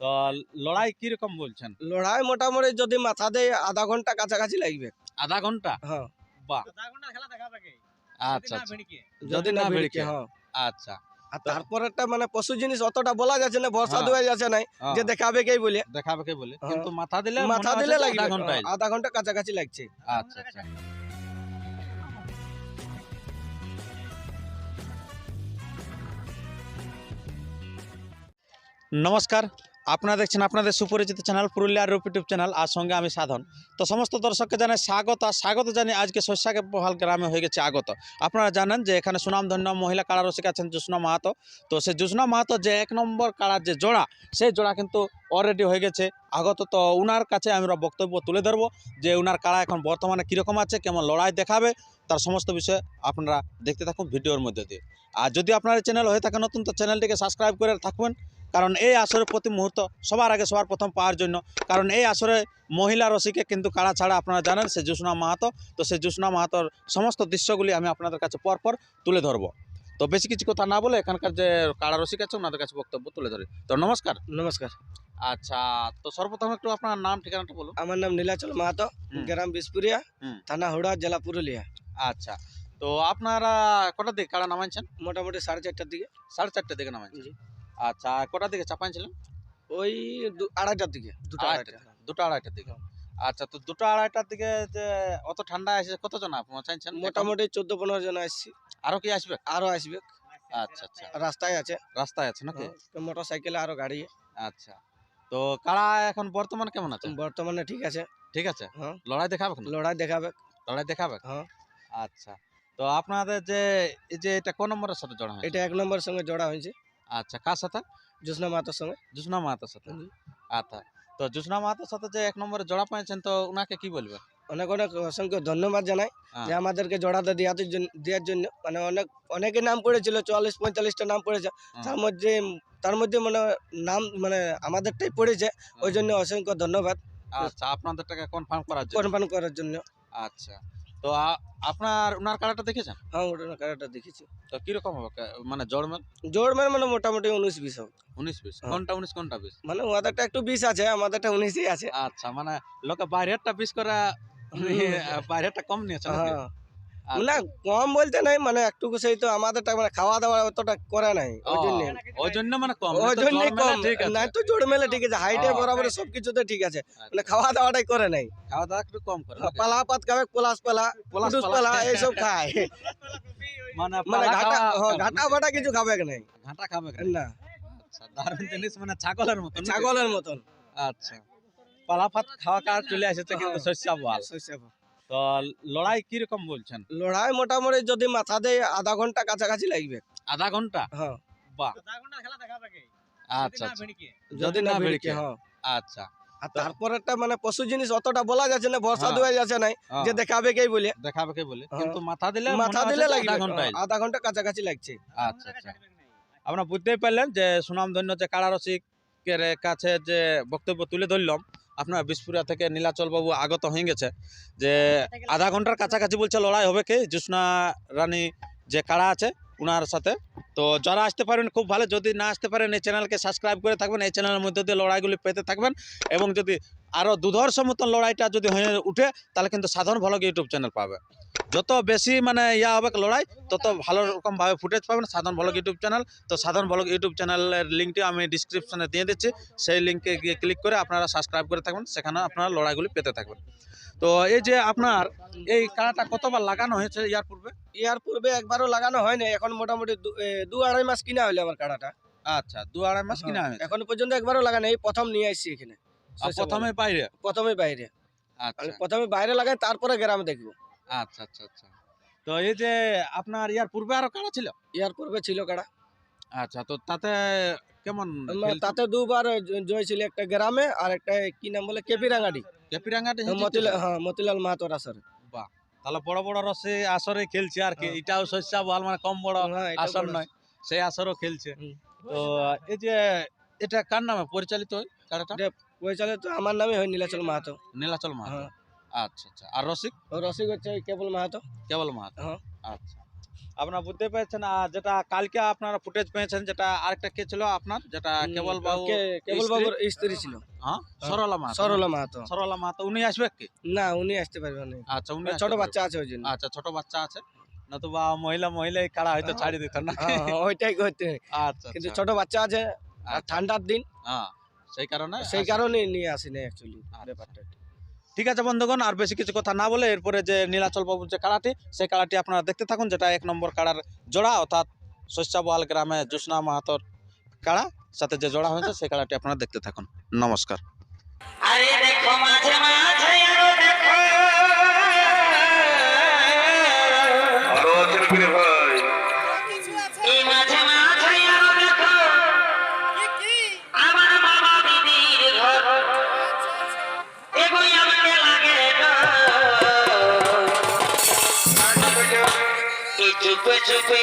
তো লড়াই কীরকম বলছেন? লড়াই মোটামুটি যদি মাথা দেয় আধা ঘণ্টা কাছাকাছি লাগবে। আধা ঘণ্টা? হ্যাঁ। বাহ। আচ্ছা আচ্ছা। যদি না ভিড়কে হ্যাঁ। আচ্ছা। আর তারপরেরটা মানে পশু জিনিস অতটা বলা যাচ্ছে না ভরসা হ্যাঁ। দেওয়া যাচ্ছে না হ্যাঁ, যে দেখাবে কে বলে। দেখাবে কে বলে। হ্যাঁ। কিন্তু মাথা দিলে মাথা দিলে লাগবে আধা ঘন্টায় আধা ঘণ্টা কাছাকাছি লাগছে। আচ্ছা আচ্ছা। নমস্কার। আপনারা দেখছেন আপনাদের সুপরিচিত চ্যানেল পুরুলিয়ার রূপ ইউটিউব চ্যানেল, আর সঙ্গে আমি সাধন। তো সমস্ত দর্শককে জানাই স্বাগত, আর স্বাগত জানি আজকে শস্যাকে বহাল গ্রামে হয়ে গেছে আগত। আপনারা জানেন যে এখানে সুনামধন্য মহিলা কাড়া রসিক আছেন জুসনা মাহাতো। তো সেই জুসনা মাহাতো যে এক নম্বর কাড়ার যে জোড়া, সেই জোড়া কিন্তু অলরেডি হয়ে গেছে আগত। তো উনার কাছে আমরা বক্তব্য তুলে ধরবো যে উনার কাড়া এখন বর্তমানে কীরকম আছে, কেমন লড়াই দেখাবে, তার সমস্ত বিষয়ে আপনারা দেখতে থাকুন ভিডিওর মধ্যে দিয়ে। আর যদি আপনার চ্যানেল হয়ে থাকে নতুন, তো চ্যানেলটিকে সাবস্ক্রাইব করে থাকবেন। কারণ এই আসরে প্রতি মুহূর্ত সবার আগে সবার প্রথম পাওয়ার জন্য। কারণ এই আসরে মহিলা রসিকে কিন্তু কাড়া ছাড়া আপনারা জানেন? সে জুসনা মাহাতো। তো সেই জুসনা মাহাতোর সমস্ত দৃশ্যগুলি আমি আপনাদের কাছে পরপর তুলে ধরবো। তো বেশি কিছু কথা না বলে এখানকার যে কাড়া রসিক আছে ওনাদের কাছে বক্তব্য তুলে ধরি। তো নমস্কার। নমস্কার। আচ্ছা তো সর্বপ্রথম একটু আপনার নাম ঠিকানাটা বলুন। আমার নাম নীলাচল মাহাতো। গ্রাম বিসপুরিয়া হুম। থানা হুড়া জেলা পুরুলিয়া। আচ্ছা তো আপনারা কটার দিকে কাড়া নামাইছেন? মোটামুটি সাড়ে চারটার দিকে। সাড়ে চারটার দিকে নামাইছেন। জি। আচ্ছা কটার দিকে চাপাইছিলেন ওই দু- আড়াইটার দিকে দুটো আড়াইটা দুটো আড়াইটার দিকে। আচ্ছা তো দুটো আড়াইটার দিকে যে অত ঠান্ডা আসে কতজন আপনার চাইছেন? মোটামুটি চোদ্দ পনেরো জন আসছি। আরও কি আসবে? আরও আসবে। আচ্ছা আচ্ছা। রাস্তায় আছে। রাস্তায় আছে নাকি? মোটর সাইকেলে আরও গাড়ি। আচ্ছা তো কাড়া এখন বর্তমান কেমন আছে? বর্তমানে ঠিক আছে। ঠিক আছে? হ্যাঁ। লড়াই দেখাবে লড়াই দেখাবে। লড়াই দেখাবে? হ্যাঁ। আচ্ছা তো আপনাদের যে এই যে এটা কোন নম্বরের সাথে জড়া এটা এক নম্বরের সঙ্গে জড়া হয়েছে। আচ্ছা কার সাথে? জ্যোৎস্না মাতার সঙ্গে। জুসনা মাহাতোর সাথে। আচ্ছা তো জুসনা মাহাতোর সাথে যে এক নম্বরে জড়া পেয়েছেন তো ওনাকে কি বলবে? অনেক অনেক অসংখ্য ধন্যবাদ জানাই হ্যাঁ। যে আমাদেরকে জোড়াটা দেওয়াতে দেওয়ার জন্য। মানে অনেক অনেকে নাম পড়েছিল চুয়াল্লিশ পঁয়তাল্লিশটা নাম পড়েছে হ্যাঁ। তার মধ্যে তার মধ্যে মানে নাম মানে আমাদেরটাই পড়েছে। ওই জন্য অসংখ্য ধন্যবাদ। আচ্ছা আপনাদেরটাকে কনফার্ম করার জন্য। কনফার্ম করার জন্য। আচ্ছা। তো আপনার ওনার কাড়াটা দেখেছেন? হ্যাঁ ওনার কাড়াটা দেখেছি। তো কীরকম হবে? মানে জড়মেল জোর মানে মানে মোটামুটি উনিশ বিশ হবে। উনিশ বিশ? হ্যাঁ। কোনটা উনিশ কোনটা বিশ? মানে ওদেরটা একটু বিশ আছে আমাদেরটা উনিশই আছে। আচ্ছা মানে লোকে বাইরেরটা বিশ করে উনি বাইরেরটা কম নিয়েছে? হ্যাঁ। না কম বলতে নাই মানে একটু সেই তো মানে খাওয়া দাওয়া অতটা করে নাই ওই জন্য ওই জন্য মানে কম ওই জন্য কম ঠিক তো জোর মেলে ঠিক আছে হাইটে বরাবর সব কিছুতে ঠিক আছে মানে আচ্ছা। খাওয়া দাওয়াটাই করে নাই। খাওয়া দাওয়া একটু কম করে পালা পাত খাবে পালা পালা। এইসব খায়। মানে মানে ঘাটা হ্যাঁ, ঘাটা কিছু খাবে নাই? ঘাটা খাবে না। আচ্ছা দারুণ জিনিস মানে ছাগলের মতো নাকি? ছাগলের মতন। আচ্ছা। পালা ভাত খাওয়া কার চলে আসেছে কিন্তু হ্যাঁ। তো লড়াই কীরকম বলছেন? লড়াই মোটামুটি যদি মাথা দেয় আধা ঘণ্টা কাছাকাছি লাগবে। আধা ঘণ্টা? হ্যাঁ। বাহ। আচ্ছা আচ্ছা। যদি না ভিড়কে হ্যাঁ। আচ্ছা। আর তারপরেরটা মানে পশু জিনিস অতটা বলা যাচ্ছে না ভরসা হ্যাঁ। দেওয়া যাচ্ছে না হ্যাঁ, যে দেখাবে কে বলে। দেখাবে কে বলে। হ্যাঁ। কিন্তু মাথা দিলে মাথা দিলে লাগবে। আধা আধা ঘণ্টা কাছাকাছি লাগছে। আচ্ছা আচ্ছা। আমরা বুঝতেই পারলেন যে সুনামধন্য যে কারা রসিকের কাছে যে বক্তব্য তুলে ধরলাম আপনার বিষপুরিয়া থেকে নীলাচল বাবু আগত হয়ে গেছে যে আধা ঘণ্টার কাছাকাছি বলছে লড়াই হবে কি? জ্যোৎস্না রানী যে কাড়া আছে ওনার সাথে। তো যারা আসতে পারেন, খুব ভালো। যদি না আসতে পারেন, এই চ্যানেলকে সাবস্ক্রাইব করে থাকবেন। এই চ্যানেলের মধ্যে দিয়ে লড়াইগুলি পেতে থাকবেন এবং যদি আরও দুধর্ষ মতন লড়াইটা যদি হয়ে উঠে, তাহলে কিন্তু সাধারণ ভালো ইউটিউব চ্যানেল পাবে। যত বেশি মানে ইয়া হবে লড়াই, তত ভালো রকমভাবে ফুটেজ পাবেন সাধারণ ভলক ইউটিউব চ্যানেল তো সাধারণ ভলক ইউটিউব চ্যানেলের লিঙ্কটি আমি ডিসক্রিপশানে দিয়ে দিচ্ছি। সেই লিঙ্কে গিয়ে ক্লিক করে আপনারা সাবস্ক্রাইব করে থাকবেন। সেখানে আপনারা লড়াইগুলি পেতে থাকবেন। তো এই যে আপনার এই কাড়াটা কতবার লাগানো হয়েছে ইয়ার পূর্বে? ইয়ার পূর্বে একবারও লাগানো হয় না এখন মোটামুটি দু- আড়াই মাস কিনা হইল আমার কাড়াটা আচ্ছা দু আড়াই মাস কিনা হয়েছে? এখন পর্যন্ত একবারও লাগানো এই প্রথম নিয়ে আসছি এখানে। প্রথমে বাইরে? প্রথমে বাইরে। আচ্ছা। প্রথমে বাইরে লাগাই তারপরে গ্রামে দেখব। আচ্ছা আচ্ছা আচ্ছা। তো এই যে আপনার ইয়ার পূর্বে আরও কাড়া ছিল? ইয়ার পূর্বে ছিল কাড়া আচ্ছা তো তাতে কেমন তাতে দুবার জয় ছিল একটা গ্রামে আর একটা কি নাম বলে কেপিরাঙ্গাড়ি। কেপিরাঙ্গাটি মতিলাল হ্যাঁ মতিলাল মাহাতোর আসরে বাহ তাহলে বড় বড় রসে আসরে খেলছে আর কি। এটাও শস্য বল মানে কম বড় আসর নয় সেই আসরও খেলছে। তো এই যে এটা কার নামে পরিচালিত হয় কারাটা পরিচালিত আমার নামে হয় নীলাচল মাহাতো নীলাচল মাহাতো আচ্ছা আচ্ছা আর রসিক ও রসিক হচ্ছে কেবল মাহাতো কেবল মাহাতো। আচ্ছা আপনারা বুঝতে পেরেছেন আর যেটা কালকে আপনারা ফুটেজ পেয়েছেন যেটা আরেকটা কে ছিল আপনার? যেটা কেবল বাবু কেবল? বাবুর স্ত্রী ছিল। হ্যাঁ? সরলা মাহাতো সরলা মাহাতো। সরলা মাহাতো উনি আসবে কি? না উনি আসতে পারবে আচ্ছা উনি ছোট বাচ্চা আছে ওই জন্য। আচ্ছা ছোট বাচ্চা আছে। নতুবা মহিলা মহিলাই কাড়া হয়তো হ্যাঁ। ছাড়ি দিত না। হ্যাঁ, ওইটাই করতে আচ্ছা কিন্তু আচ্ছা। ছোট বাচ্চা আছে আর আচ্ছা, ঠান্ডার দিন। হ্যাঁ সেই কারণে সেই। কারণে নিয়ে আসিনি অ্যাকচুয়ালি আচ্ছা। ব্যাপারটা। ঠিক আছে, বন্ধুগণ, আর বেশি কিছু কথা না বলে এরপরে যে নীলাচল বাবুর যে কাড়াটি, সেই কাড়াটি আপনারা দেখতে থাকুন, যেটা এক নম্বর কাড়ার জোড়া, অর্থাৎ শস্যাবহাল গ্রামে জোসনা মাহাতর কাড়া, সাথে যে জোড়া হয়েছে, সেই কাড়াটি আপনারা দেখতে থাকুন। নমস্কার। আরে দেখো মাঝে এই চুপে